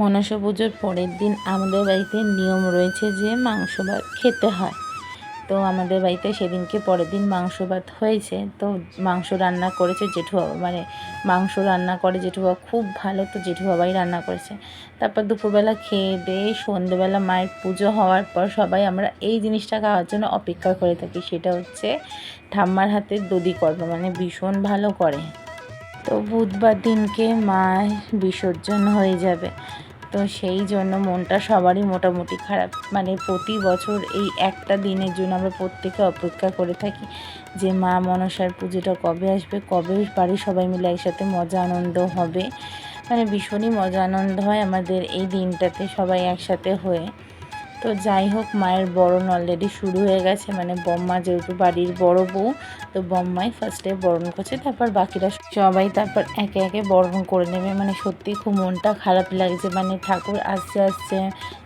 মনসা পুজোর পরের দিন আমাদের বাড়িতে নিয়ম রয়েছে যে মাংস ভাত খেতে হয়। তো আমাদের বাড়িতে সেদিনকে পরের দিন মাংস ভাত হয়েছে। তো মাংস রান্না করেছে জেঠু বাবা মানে মাংস রান্না করে জেঠু বাবা খুব ভালো। তো জেঠু বাবাই রান্না করেছে। তারপর দুপুরবেলা খেয়ে দিয়ে সন্ধেবেলা মায়ের পুজো হওয়ার পর সবাই আমরা এই জিনিসটা খাওয়ার জন্য অপেক্ষা করে থাকি। সেটা হচ্ছে ঠাম্মার হাতে দধি কর্ম মানে ভীষণ ভালো করে। তো বুধবার দিনকে মা বিসর্জন হয়ে যাবে। তো সেই জন্য মনটা সবারই মোটামুটি খারাপ। মানে প্রতি বছর এই একটা দিনের জন্য আমরা প্রত্যেকে অপেক্ষা করে থাকি যে মা মনসার পুজোটা কবে আসবে, কবে বাড়ি সবাই মিলে একসাথে মজা আনন্দ হবে। মানে ভীষণই মজা আনন্দ হয় আমাদের এই দিনটাতে সবাই একসাথে হয়ে। তো যাই হোক, মায়ের বরণ অলরেডি শুরু হয়ে গেছে। মানে বম্মা যেহেতু বাড়ির বড় বউ, তো বম্মাই ফার্স্টে বরণ করছে, তারপর বাকিরা সবাই তারপর একে একে বরণ করে নেবে। মানে সত্যি খুব মনটা খারাপ লাগছে। মানে ঠাকুর আসছে আসছে,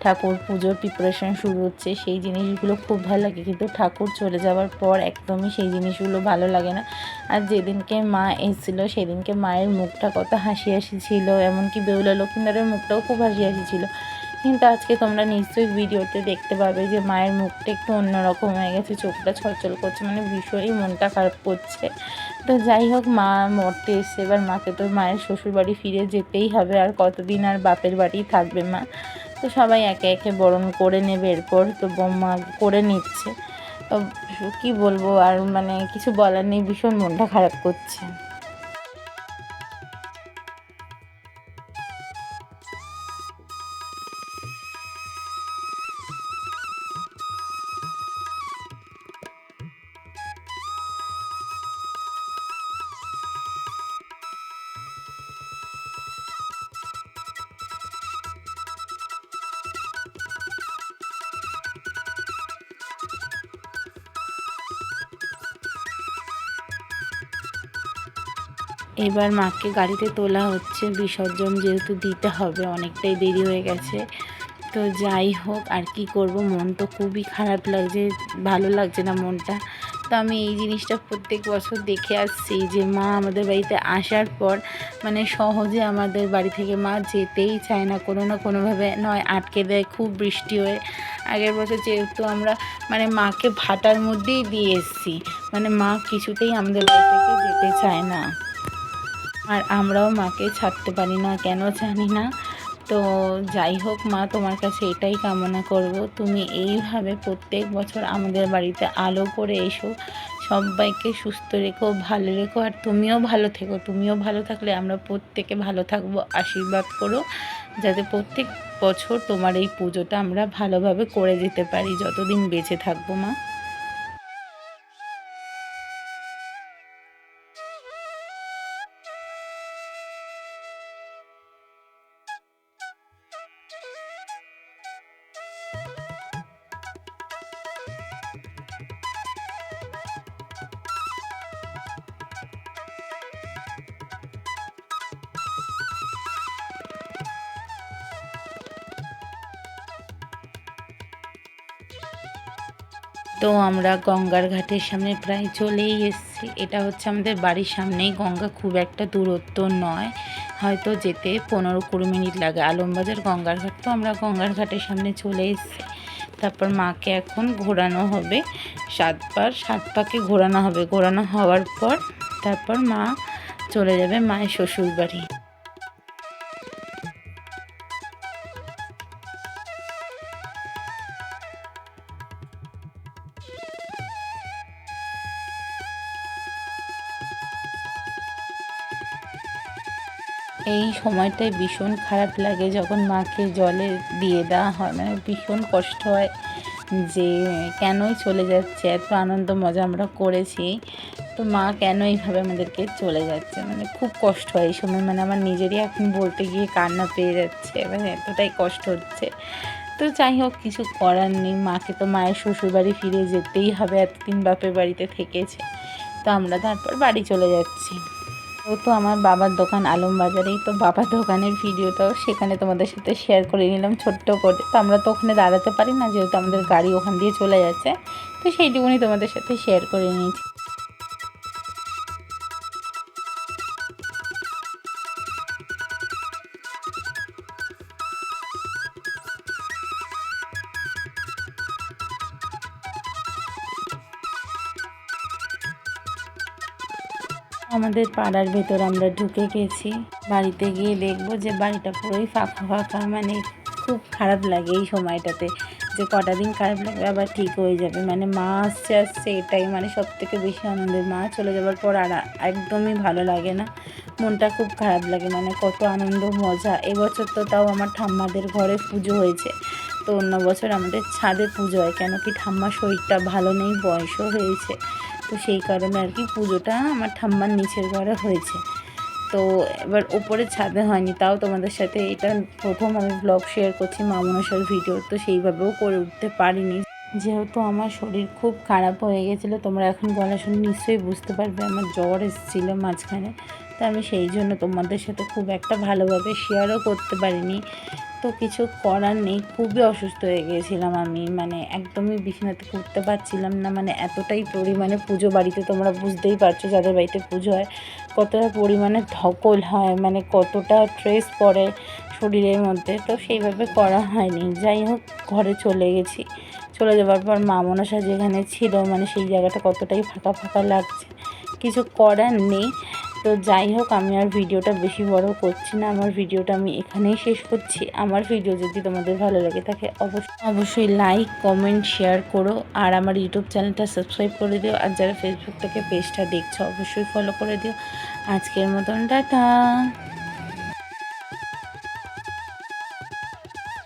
ঠাকুর পুজোর প্রিপারেশন শুরু হচ্ছে, সেই জিনিসগুলো খুব ভালো লাগে। কিন্তু ঠাকুর চলে যাওয়ার পর একদমই সেই জিনিসগুলো ভালো লাগে না। আর যেদিনকে মা এসেছিল, সেদিনকে মায়ের মুখটা কত হাসি হাসি ছিল। এমনকি বেউলা লক্ষ্মীনারের মুখটাও খুব হাসি হাসি ছিল। কিন্তু আজকে তোমরা নিশ্চয়ই ভিডিওতে দেখতে পাবে যে মায়ের মুখটা একটু অন্যরকম হয়ে গেছে, চোখটা ছলছল করছে মানে ভীষণই মনটা খারাপ করছে। তো যাই হোক, মা মরতে এসছে, এবার মাকে তো মায়ের শ্বশুর বাড়ি ফিরে যেতেই হবে, আর কতদিন আর বাপের বাড়ি থাকবে মা। তো সবাই একে একে বরণ করে নেবে, এরপর তো বোমা করে নিচ্ছে। তো কী বলব, আর মানে কিছু বলার নেই, ভীষণ মনটা খারাপ করছে। এবার মাকে গাড়িতে তোলা হচ্ছে। বিসর্জন যেহেতু দিতে হবে, অনেকটাই দেরি হয়ে গেছে। তো যাই হোক, আর কি করব? মন তো খুবই খারাপ লাগছে, ভালো লাগছে না মনটা। তো আমি এই জিনিসটা প্রত্যেক বছর দেখে আসছি যে, মা আমাদের বাড়িতে আসার পর মানে সহজে আমাদের বাড়ি থেকে মা যেতেই চায় না। কোনো না কোনোভাবে নয়, আটকে দেয় খুব বৃষ্টি হয়ে। আগের বছর যেহেতু আমরা মানে মাকে ভাটার মধ্যেই দিয়ে এসেছি মানে মা কিছুতেই আমাদের বাড়ি থেকে যেতে চায় না। আর আমরাও মাকে ছাড়তে পারি না, কেন জানি না। তো যাই হোক মা, তোমার কাছে এটাই কামনা করব। তুমি এইভাবে প্রত্যেক বছর আমাদের বাড়িতে আলো করে এসো। সবাইকে সুস্থ রেখো, ভালো রেখো, আর তুমিও ভালো থেকো। তুমিও ভালো থাকলে আমরা প্রত্যেকে ভালো থাকব, আশীর্বাদ করো। যাতে প্রত্যেক বছর তোমার এই পুজোটা আমরা ভালোভাবে করে যেতে পারি, যতদিন বেঁচে থাকব মা। তো আমরা গঙ্গার ঘাটের সামনে প্রায় চলেই এসেছি। এটা হচ্ছে আমাদের বাড়ির সামনেই। গঙ্গা খুব একটা দূরত্ব নয়। হয়তো যেতে পনেরো কুড়ি মিনিট লাগে। আলমবাজার গঙ্গার ঘাট। তো আমরা গঙ্গার ঘাটের সামনে চলে এসেছি। তারপর মাকে এখন ঘোরানো হবে। সাতবার সাত পাকে ঘোরানো হবে। ঘোরানো হওয়ার পর তারপর মা চলে যাবে মায়ের শ্বশুর বাড়ি এই সময়টায় ভীষণ খারাপ লাগে যখন মাকে জলে দিয়ে দেওয়া হয়। মানে ভীষণ কষ্ট হয় যে কেনই চলে যাচ্ছে, এত আনন্দ মজা আমরা করেছি। তো মা কেন এইভাবে আমাদেরকে চলে যাচ্ছে? মানে খুব কষ্ট হয় এই সময়। মানে আমার নিজেরই এখন বলতে গিয়ে কান্না পেয়ে যাচ্ছে। মানে এতটাই কষ্ট হচ্ছে। তো যাই হোক, কিছু করার নেই। মাকে তো মায়ের শ্বশুরবাড়ি ফিরে যেতেই হবে। এতদিন বাপের বাড়িতে থেকেছে। তো আমরা তারপর বাড়ি চলে যাচ্ছি। ও তো আমার বাবার দোকান আলম বাজারেই তো বাবার দোকানের ভিডিওটাও সেখানে তোমাদের সাথে শেয়ার করে নিলাম ছোট্ট করে। তো আমরা তো ওখানে দাঁড়াতে পারি না, যেহেতু আমাদের গাড়ি ওখান দিয়ে চলে যাচ্ছে, তো সেইটুকুনি তোমাদের সাথে শেয়ার করে নিয়েছি। আমাদের পাড়ার ভেতর আমরা ঢুকে গেছি। বাড়িতে গিয়ে দেখব যে বাড়িটা পুরোই ফাঁকা ফাঁকা মানে খুব খারাপ লাগে এই সময়টাতে। যে কটা দিন খারাপ লাগবে আবার ঠিক হয়ে যাবে। মানে মা আসছে আসছে এটাই মানে সব থেকে বেশি আনন্দের। মা চলে যাওয়ার পর আর একদমই ভালো লাগে না। মনটা খুব খারাপ লাগে মানে কত আনন্দ, মজা। এবছর তো তাও আমার ঠাম্মাদের ঘরে পুজো হয়েছে। তো অন্য বছর আমাদের ছাদে পুজো হয়। কেন কি ঠাম্মার শরীরটা ভালো নেই, বয়সও হয়েছে। তো সেই কারণে আর কি পুজোটা আমার ঠাম্মার নিচের ঘরে হয়েছে। তো এবার ওপরে ছাদে হয়নি, তাও তোমাদের সাথে এটা প্রথম আমি ব্লগ শেয়ার করছি মা মনসার ভিডিও তো সেইভাবেও করে উঠতে পারিনি। যেহেতু আমার শরীর খুব খারাপ হয়ে গেছিল, তোমরা এখন গলা শুনে নিশ্চয়ই বুঝতে পারবে, আমার জ্বর এসেছিল মাঝখানে। তো আমি সেই জন্য তোমাদের সাথে খুব একটা ভালোভাবে শেয়ারও করতে পারিনি। তো কিছু করার নেই। খুবই অসুস্থ হয়ে গিয়েছিলাম আমি। মানে একদমই বিছানাতে করতে পারছিলাম না। মানে এতটাই পরিমাণে পুজো বাড়িতে তোমরা বুঝতেই পারছ যাদের বাড়িতে পুজো হয়, কতটা পরিমাণে ধকল হয় মানে কতটা ট্রেস পড়ে শরীরের মধ্যে। তো সেইভাবে করা হয়নি। যাই হোক, ঘরে চলে গেছি। চলে যাওয়ার পর মা মনসা যেখানে ছিল। মানে সেই জায়গাটা কতটাই ফাঁকা ফাঁকা লাগছে। কিছু করার নেই। তো যাই হোক, আমি আর ভিডিওটা বেশি বড় করছি না। আমার ভিডিওটা আমি এখানেই শেষ করছি। আমার ভিডিও যদি তোমাদের ভালো লাগে থাকে অবশ্যই অবশ্যই লাইক কমেন্ট শেয়ার করো। আর আমার ইউটিউব চ্যানেলটা সাবস্ক্রাইব করে দিও। আর যারা ফেসবুক থেকে পেজটা দেখছ, অবশ্যই ফলো করে দিও। আজকের মতন, টাটা!